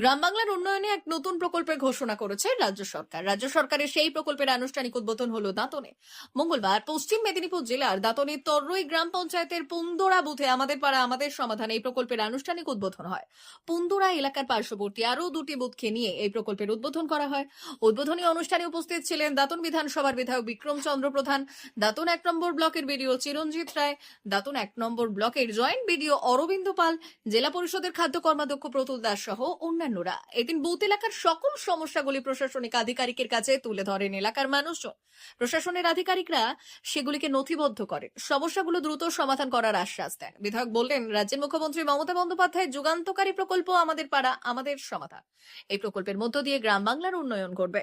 গ্রাম বাংলার উন্নয়নে এক নতুন প্রকল্পের ঘোষণা করেছে রাজ্য সরকার। রাজ্য সরকারের সেই প্রকল্পের আনুষ্ঠানিক উদ্বোধন হলো দাঁতনে। মঙ্গলবার পশ্চিম মেদিনীপুর জেলার দাঁতনের তররই গ্রাম পঞ্চায়েতের পুন্দোরা বুথে আমাদের পাড়া, আমাদের সমাধান এই প্রকল্পের আনুষ্ঠানিক উদ্বোধন হয়। পুন্দোরা এলাকার পার্শ্ববর্তী আরও দুটি বুথকে নিয়ে এই প্রকল্পের উদ্বোধন করা হয়। উদ্বোধনী অনুষ্ঠানে উপস্থিত ছিলেন দাঁতন বিধানসভার বিধায়ক বিক্রম চন্দ্র প্রধান, দাঁতন এক নম্বর ব্লকের বিডিও চিরঞ্জিত রায়, দাঁতন এক নম্বর ব্লকের জয়েন্ট বিডিও অরবিন্দ পাল, জেলা পরিষদের খাদ্য কর্মাধ্যক্ষ প্রতুল দাস সহ অন্যান্যরা এদিন বুথ এলাকার সকল সমস্যাগুলি প্রশাসনিক আধিকারিকের কাছে তুলে ধরেন এলাকার মানুষজন। প্রশাসনের আধিকারিকরা সেগুলিকে নথিবদ্ধ করেন। সমস্যাগুলো দ্রুত সমাধান করার আশ্বাস দেন। বিধায়ক বললেন, রাজ্যের মুখ্যমন্ত্রী মমতা বন্দ্যোপাধ্যায় যুগান্তকারী প্রকল্প আমাদের পাড়া, আমাদের সমাধান। এই প্রকল্পের মধ্য দিয়ে গ্রাম বাংলার উন্নয়ন করবে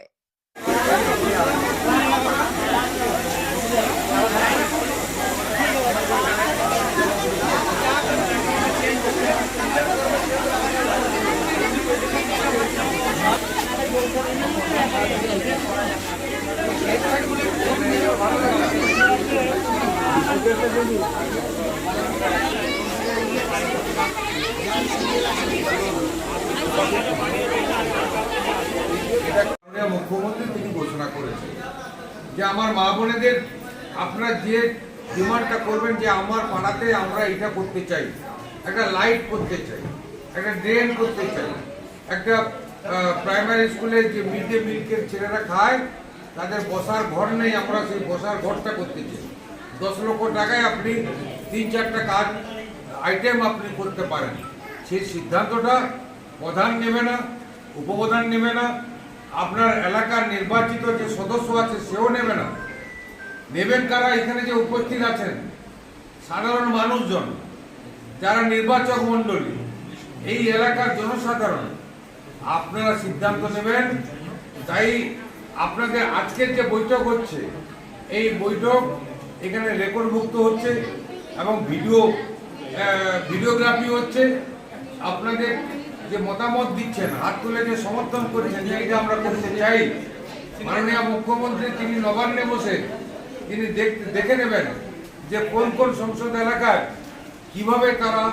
মুখ্যমন্ত্রী তিনি ঘোষণা করেছেন যে আমার মা বোনেদের আপনারা যে ডিমান্ডটা করবেন যে আমার পাড়াতে আমরা এটা করতে চাই, একটা লাইট করতে চাই, একটা ড্রেন করতে চাই, একটা প্রাইমারি স্কুলে যে মিড ডে মিল্কের ছেলেরা খায়, তাদের বসার ঘর নেই, আমরা সেই বসার ঘরটা করতে চাই। দশ লক্ষ টাকায় আপনি তিন চারটা কাজ আইটেম আপনি করতে পারেন। সেই সিদ্ধান্তটা প্রধান নেবে না, উপপ্রধান নেবে না, আপনার এলাকার নির্বাচিত যে সদস্য আছে সেও নেবে না। নেবেন কারা? এখানে যে উপস্থিত আছেন সাধারণ মানুষজন, যারা নির্বাচক মণ্ডলী, এই এলাকার জনসাধারণ, আপনারা সিদ্ধান্ত নেবেন। তাই আপনাদের আজকের যে বৈঠক হচ্ছে, এই বৈঠক এখানে রেকর্ডভুক্ত হচ্ছে এবং ভিডিও ভিডিওগ্রাফি হচ্ছে। আপনাদের যে মতামত দিচ্ছেন, হাত তুলে যে সমর্থন করেছেন এটা আমরা করতে চাই, মাননীয় মুখ্যমন্ত্রী তিনি নবান্নে বসে তিনি দেখে নেবেন যে কোন কোন সংসদ এলাকায় কীভাবে তারা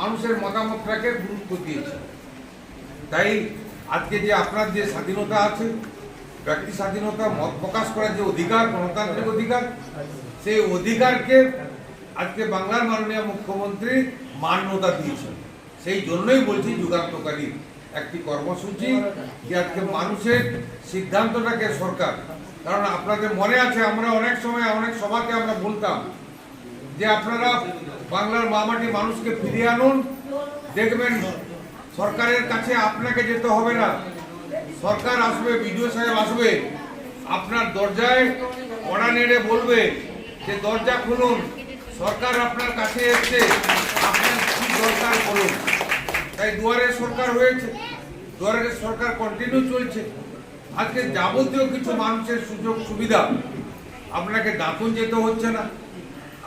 মানুষের মতামতটাকে গুরুত্ব দিয়েছে। তাই আজকে যে আপনার যে স্বাধীনতা আছে, ব্যক্তি স্বাধীনতা, মত প্রকাশ করার যে অধিকার, গণতান্ত্রিক অধিকার, সেই অধিকারকে আজকে বাংলার মাননীয় মুখ্যমন্ত্রী মান্যতা দিয়েছেন। সেই জন্যই বলছি যুগান্তকারী একটি কর্মসূচি যে আজকে মানুষের সিদ্ধান্তটাকে সরকার, কারণ আপনাদের মনে আছে আমরা অনেক সময় অনেক সভাতে আমরা বলতাম যে আপনারা বাংলার মামাটি মানুষকে ফিরিয়ে আনুন, দেখবেন সরকারের কাছে আপনাকে যেতে হবে না। সরকার আসবে, বিডিও সাহেব আসবে, আপনার দরজায় কড়া নেড়ে বলবে যে দরজা খুলুন, সরকার আপনার কাছে এসছে, আপনার কি দরকার বলুন। তাই দুয়ারে সরকার হয়েছে। দুয়ারে সরকার কন্টিনিউ চলছে। আজকে যাবতীয় কিছু মানুষের সুযোগ সুবিধা, আপনাকে দাঁতন যেতে হচ্ছে না,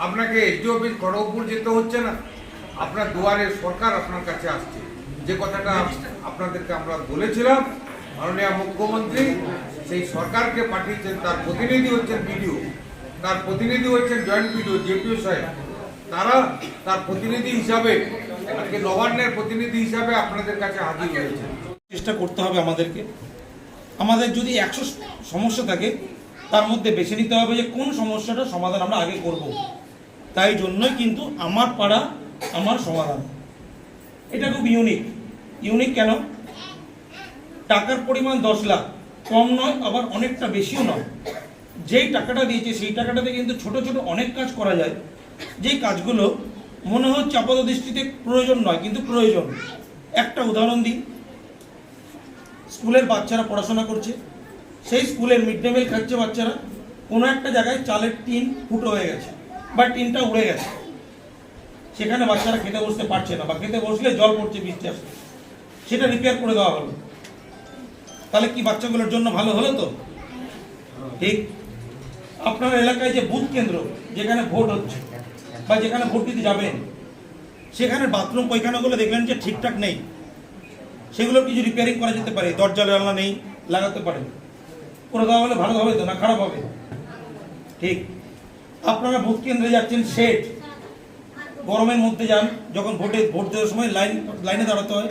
আপনাকে এসডি অফিস খড়গপুর যেতে হচ্ছে না, আপনার দুয়ারে সরকার আপনার কাছে আসছে। যে কথাটা আপনাদেরকে আমরা বলেছিলাম, মাননীয় মুখ্যমন্ত্রী, সেই সরকারকে পাঠিয়েছেন, তার প্রতিনিধি হচ্ছেন বিডিও, তার প্রতিনিধি হচ্ছেন জয়েন্ট বিডিও, জেপিও সাহেব। তারা তার প্রতিনিধি হিসাবে, আজকে নবান্নের প্রতিনিধি হিসাবে আপনাদের কাছে হাজির হয়েছে। চেষ্টা করতে হবে আমাদেরকে। আমাদের যদি একশো সমস্যা থাকে, তার মধ্যে বেছে নিতে হবে যে কোন সমস্যাটা সমাধান আমরা আগে করব। তাই জন্যই কিন্তু আমার পাড়া আমার সমাধান। এটা খুব ইউনিক ইউনিক কেন? টাকার পরিমাণ দশ লাখ। কম নয়, আবার অনেকটা বেশিও নয়। যেই টাকাটা দিয়েছে, সেই টাকাটাতে কিন্তু ছোট ছোট অনেক কাজ করা যায়। যেই কাজগুলো মনে হচ্ছে আপাত দৃষ্টিতে প্রয়োজন নয়, কিন্তু প্রয়োজন। একটা উদাহরণ দিই। স্কুলের বাচ্চারা পড়াশোনা করছে। সেই স্কুলের মিড ডে মিল খাচ্ছে বাচ্চারা। কোনো একটা জায়গায় চালের টিন ফুটো হয়ে গেছে বা টিনটা উড়ে গেছে। সেখানে বাচ্চারা খেতে বসতে পারছে না বা খেতে বসলে জল পড়ছে বৃষ্টি আসছে। সেটা রিপেয়ার করে দেওয়া হলো। তাহলে কি বাচ্চাগুলোর জন্য ভালো হলো তো? ঠিক। আপনার এলাকায় যে বুথ কেন্দ্র, যেখানে ভোট হচ্ছে বা যেখানে ভোট দিতে যাবেন, সেখানে বাথরুম পায়খানাগুলো দেখলেন যে ঠিকঠাক নেই। সেগুলো কিছু রিপেয়ারিং করা যেতে পারে দরজা জানলা নেই, লাগাতে পারেন। করে দেওয়া হলে ভালো হবে তো, না খারাপ হবে? ঠিক। আপনারা ভোট কেন্দ্রে যাচ্ছেন শেড গরমের মধ্যে যান, যখন ভোটে, ভোট দেওয়ার সময় লাইন, লাইনে দাঁড়াতে হয়,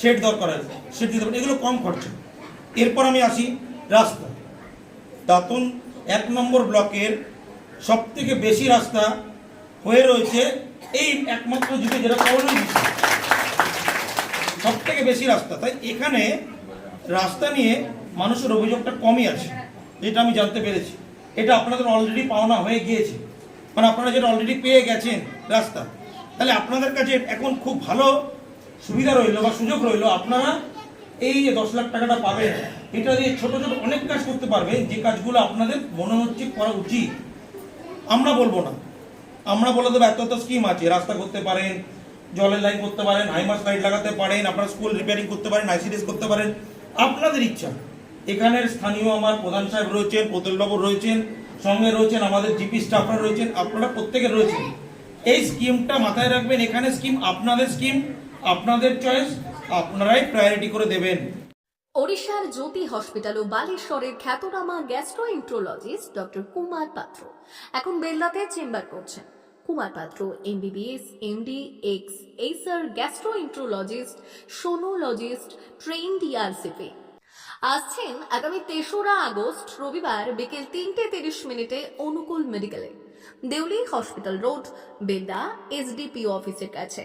শেড দরকার আছে শেড দিতে পারেন, এগুলো কম খরচা। এরপর আমি আসি রাস্তা দাঁতন এক নম্বর ব্লকের সব থেকে বেশি রাস্তা হয়ে রয়েছে এই একমাত্র যুগে যেটা করোনা সব থেকে বেশি রাস্তা। তাই এখানে রাস্তা নিয়ে মানুষের অভিযোগটা কমই আছে, যেটা আমি জানতে পেরেছি। এটা আপনাদের অলরেডি পাওনা হয়ে গিয়েছে। মানে আপনারা যেটা অলরেডি পেয়ে গেছেন রাস্তা। তাহলে আপনাদের কাছে এখন খুব ভালো সুবিধা রইল বা সুযোগ রইল, আপনারা এই যে দশ লাখ টাকাটা পাবেন এটা দিয়ে ছোট ছোট অনেক কাজ করতে পারবে, যে কাজগুলো আপনাদের মনে হচ্ছে করা উচিত। আমরা বলব না। আমরা বলে দেবো, এত এত স্কিম আছে। রাস্তা করতে পারেন, জলের লাইন করতে পারেন হাইমাস লাইট লাগাতে পারেন, আপনারা স্কুল রিপেয়ারিং করতে পারেন আইসিডিএস করতে পারেন। আপনাদের ইচ্ছা। এখানের স্থানীয় আমার প্রধান সাহেব রয়েছেন প্রতুলবাবু রয়েছেন, সঙ্গে রয়েছেন আমাদের জিপি স্টাফরা রয়েছেন, আপনারা প্রত্যেকে রয়েছেন। এই স্কিমটা মাথায় রাখবেন, এখানে স্কিম আপনাদের স্কিম আপনাদের চয়েস আপনারাই প্রায়োরিটি করে দেবেন। ওড়িশার জ্যোতি হসপিটাল ও বালেশ্বরের খ্যাতনামা গ্যাস্ট্রোএন্ট্রোলজিস্ট ডক্টর কুমার পাত্র। এখন বেল্লাতে চেম্বার করছেন। Kumar Patra, MBBS, MD, ex এইসার gastroenterologist, sonologist train ডিআরসিপি আসছেন আগামী তেসরা আগস্ট, রবিবার বিকেল তিনটে তিরিশ মিনিটে অনুকূল মেডিকেলে। Deuli hospital road, Beda, SDPO অফিসের কাছে।